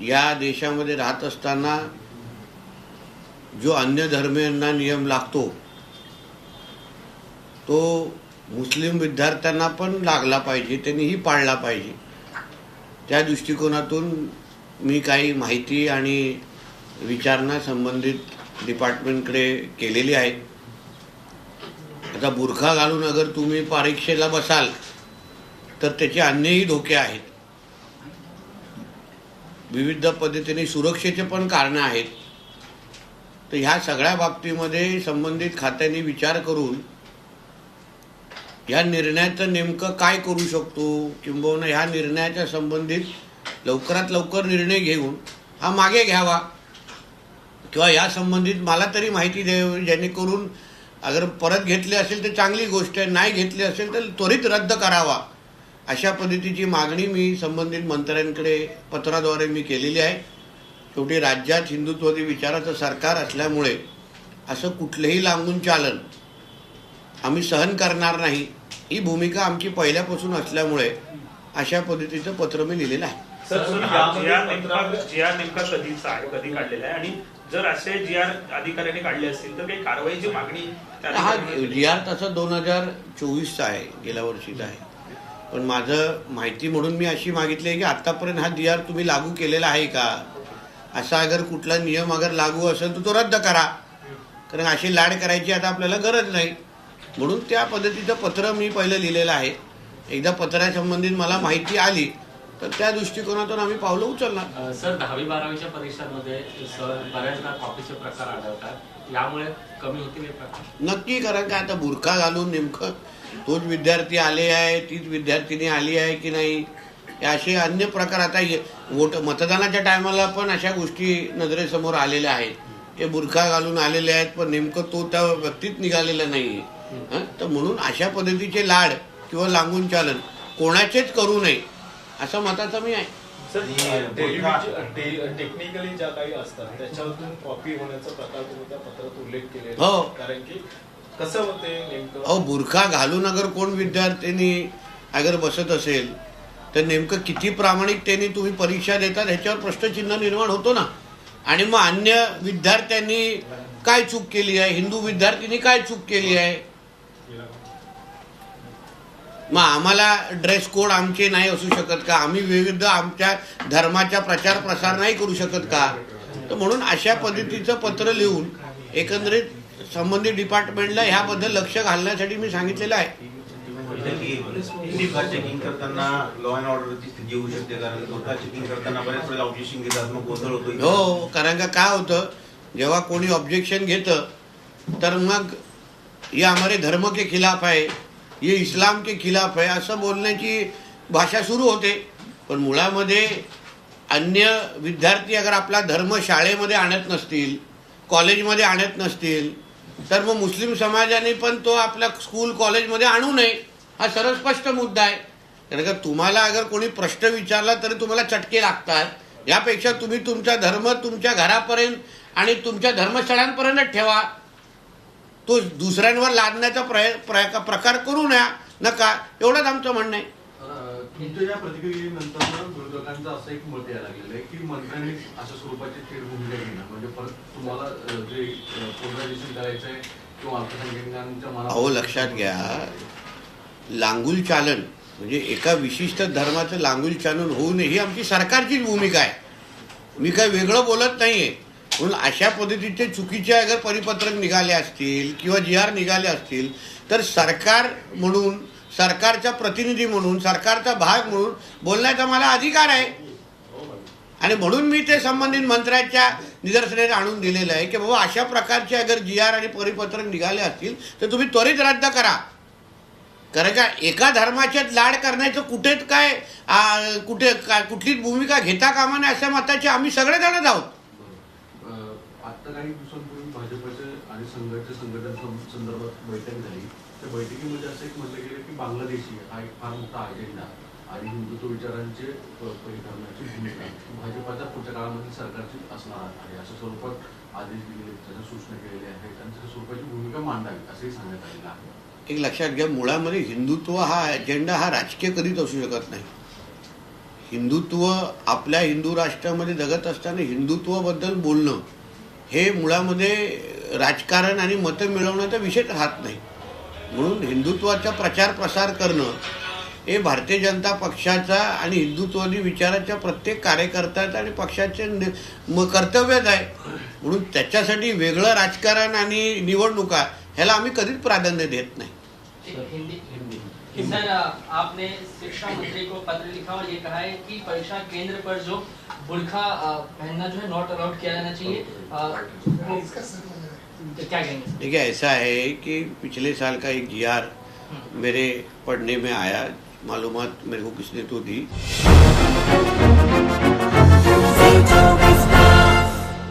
या देशामध्ये राहत असताना जो अन्य धर्मियांना नियम लागतो तो मुस्लिम विद्यार्थ्यांना पण लागला पाहिजे त्यांनीही पाळला पाहिजे. त्या दृष्टिकोनातून मी काही माहिती आणि विचारणा संबंधित डिपार्टमेंटकडे केलेली आहे. आता बुरखा घालून अगर तुम्ही परीक्षेला बसाल तर त्याचे अन्यही धोके आहेत. विविध पद्धतीने सुरक्षेचे पण कारणं आहेत. तर ह्या सगळ्या बाबतीमध्ये संबंधित खात्यांनी विचार करून या निर्णयाचं नेमकं काय करू शकतो? किंबहुना ह्या निर्णयाच्या संबंधित लवकरात लवकर निर्णय घेऊन हा मागे घ्यावा. किंवा या संबंधित मला तरी माहिती द्यावी जेणेकरून अगर परत घेतली असेल तर चांगली गोष्ट आहे नाही घेतली असेल तर त्वरित रद्द करावा. अशा पद्धतीची मागणी मी संबंधित मंत्र्यांकडे पत्राद्वारे मी केलेली आहे. शेवटी राज्यात हिंदुत्ववादी विचाराचं सरकार असल्यामुळे असं कुठलंही लांबून चालन आम्ही सहन करणार नाही ही भूमिका आमची पहिल्यापासून असल्यामुळे अशा पद्धतीचं पत्र मी लिहिलेलं आहे. हा नेमका कधीचा कधी काढलेला आणि जर असे जी आर अधिकाऱ्यांनी काढले असतील तर काही कारवाईची मागणी त्या हा? जी आर तसा दोन हजार चोवीसचा आहे गेल्या वर्षीचा आहे. पण माझं माहिती म्हणून मी अशी मागितली आहे की आत्तापर्यंत हा डी आर तुम्ही लागू केलेला आहे का? असा अगर कुठला नियम अगर लागू असेल तर तो रद्द करा. कारण अशी लाड करायची आता आपल्याला गरज नाही. म्हणून त्या पद्धतीचं पत्र मी पहिलं लिहिलेलं आहे. एकदा पत्रासंबंधित मला माहिती आली. तर त्या दृष्टिकोनातून आम्ही पावलं उचलणार. सर दहावी बारावीच्या परीक्षांमध्ये सर बऱ्याचदा कॉपीचे प्रकार आढळतात. यामुळे कमी होतील नक्की कारण का आता बुरखा घालून नेमकं तोच विद्यार्थी आले आहे तीच विद्यार्थिनी आली आहे की नाही असे अन्य प्रकार आता वोट मतदानाच्या टायमाला पण अशा गोष्टी नजरेसमोर आलेल्या आहेत. हे बुरखा घालून आलेले आहेत पण नेमकं तो त्या व्यक्तीत निघालेला नाही तर म्हणून अशा पद्धतीचे लाड किंवा लांबून चालन कोणाचेच करू नये. असं मताचं मी आहे. सर टेक्निकली ज्या काही असतात त्याच्यातून कॉपी होण्याचा प्रकार तुम्ही त्या पत्रात उल्लेख केलेला हो. आहे. कारण की कसं होते नेमकं? अहो बुरखा घालून अगर कोण विद्यार्थ्यांनी अगर बसत असेल तर नेमकं किती प्रामाणिकतेने तुम्ही परीक्षा देतात ह्याच्यावर प्रश्नचिन्ह निर्माण होतो ना. आणि मग अन्य विद्यार्थ्यांनी काय चूक केली आहे? हिंदू विद्यार्थ्यांनी काय चूक केली आहे? मग आम्हाला ड्रेस कोड आमचे नाही असू शकत का? आम्ही विविध आमच्या धर्माचा प्रचार प्रसार नाही करू शकत का? तर म्हणून अशा पद्धतीचं पत्र लिहून एकंदरीत संबंधित डिपार्टमेंटला ह्याबद्दल लक्ष घालण्यासाठी मी सांगितलेलं आहे. चेकिंग करताना लॉ अँड ऑर्डरची स्थिती होऊ शकते कारण स्वतः चेकिंग करताना बऱ्याच वेळेला ऑब्जेक्शन घेतात मग गोंधळ होतो इथे. हो कारण का काय होतं? जेव्हा कोणी ऑब्जेक्शन घेतं तर मग ये हमारे धर्म के खिलाफ आहे. ये इस्लाम के खिलाफ आहे असं बोलण्याची भाषा सुरू होते. पण मुळामध्ये अन्य विद्यार्थी अगर आपला धर्म शाळेमध्ये आणत नसतील कॉलेजमध्ये आणत नसतील तर मग मुस्लिम समाजाने पण तो आपल्या स्कूल कॉलेजमध्ये आणू नये हा सरळ स्पष्ट मुद्दा आहे. कारण का तुम्हाला अगर कोणी प्रश्न विचारला तरी तुम्हाला चटके लागतात. यापेक्षा तुम्ही तुमचा धर्म तुमच्या घरापर्यंत आणि तुमच्या धर्मस्थळांपर्यंत ठेवा. तो दुसऱ्यांवर लादण्याचा प्रय प्रय- प्रकार करू नया नका एवढंच आमचं म्हणणं आहे. तुमच्या या प्रतिक्रियेनंतर ना विरोधकांचं असं एक मत यायला लागलेलं आहे की मंत्र्यांनी अशा स्वरूपाची थेट भूमिका घेणं. म्हणजे परत तुम्हाला अं, जे पोलरायझेशन करायचं आहे किंवा अल्पसंख्याकांच्या मनात अहो लक्षात घ्या. लांगुल चालन म्हणजे एका विशिष्ट धर्माचं लांगुल चालन होऊ नये ही आमची सरकारचीच भूमिका आहे. मी काय वेगळं बोलत नाहीये. म्हणून अशा पद्धतीचे चुकीचे अगर परिपत्रक निघाले असतील किंवा जी आर निघाले असतील तर सरकार म्हणून सरकारचा प्रतिनिधी म्हणून सरकारचा भाग म्हणून बोलण्याचा मला अधिकार आहे. आणि म्हणून मी ते संबंधित मंत्र्याच्या निदर्शनास आणून दिलेलं आहे की बाबा अशा प्रकारचे अगर जी आर आणि परिपत्रक निघाले असतील तर तुम्ही त्वरित रद्द करा. कारण का एका धर्माच्यात लाड करण्याचं कुठेच काय कुठे काय कुठलीच भूमिका घेता कामा नये अशा मताचे आम्ही सगळेजणच आहोत. आता काही दिवसांपूर्वी भाजपचे आणि संघाच्या संघटन संदर्भात बैठक झाली. त्या बैठकीमध्ये असं एक म्हटलं गेलं की बांगलादेशी हा एक फार मोठा अजेंडा आणि हिंदुत्व विचारांचे परिणामाची भूमिका भाजपाच्या पुढच्या काळामध्ये सरकारची असणार आहे. अशा स्वरूपात आदेश दिलेले त्याच्या सूचना केलेल्या आहेत आणि त्याच्या स्वरूपाची भूमिका मांडावी असंही सांगण्यात आलेलं आहे. एक लक्षात घ्या मुळामध्ये हिंदुत्व हा अजेंडा हा राजकीय कधीच असू शकत नाही. हिंदुत्व आपल्या हिंदू राष्ट्रामध्ये जगत असताना हिंदुत्वाबद्दल बोलणं हे मुळामध्ये राजकारण आणि मतं मिळवण्याचा विषयच राहत नाही. म्हणून हिंदुत्वाचा प्रचार प्रसार करणं हे भारतीय जनता पक्षाचा आणि हिंदुत्वादी विचाराच्या प्रत्येक कार्यकर्त्याचा आणि पक्षाचे म- कर्तव्यच आहे. म्हणून त्याच्यासाठी वेगळं राजकारण आणि निवडणुका ह्याला आम्ही कधीच प्राधान्य देत नाही. हिंदी सर आपने शिक्षा मंत्री को पत्र लिखा और ये कहा है कि परीक्षा केंद्र पर जो बुरखा पहनना जो है नॉट अलाउड किया जाना चाहिए। क्या कहेंगे देखिए ऐसा है कि पिछले साल का एक जी आर मेरे पढ़ने में आया। मालूमात मेरे को किसने तो दी?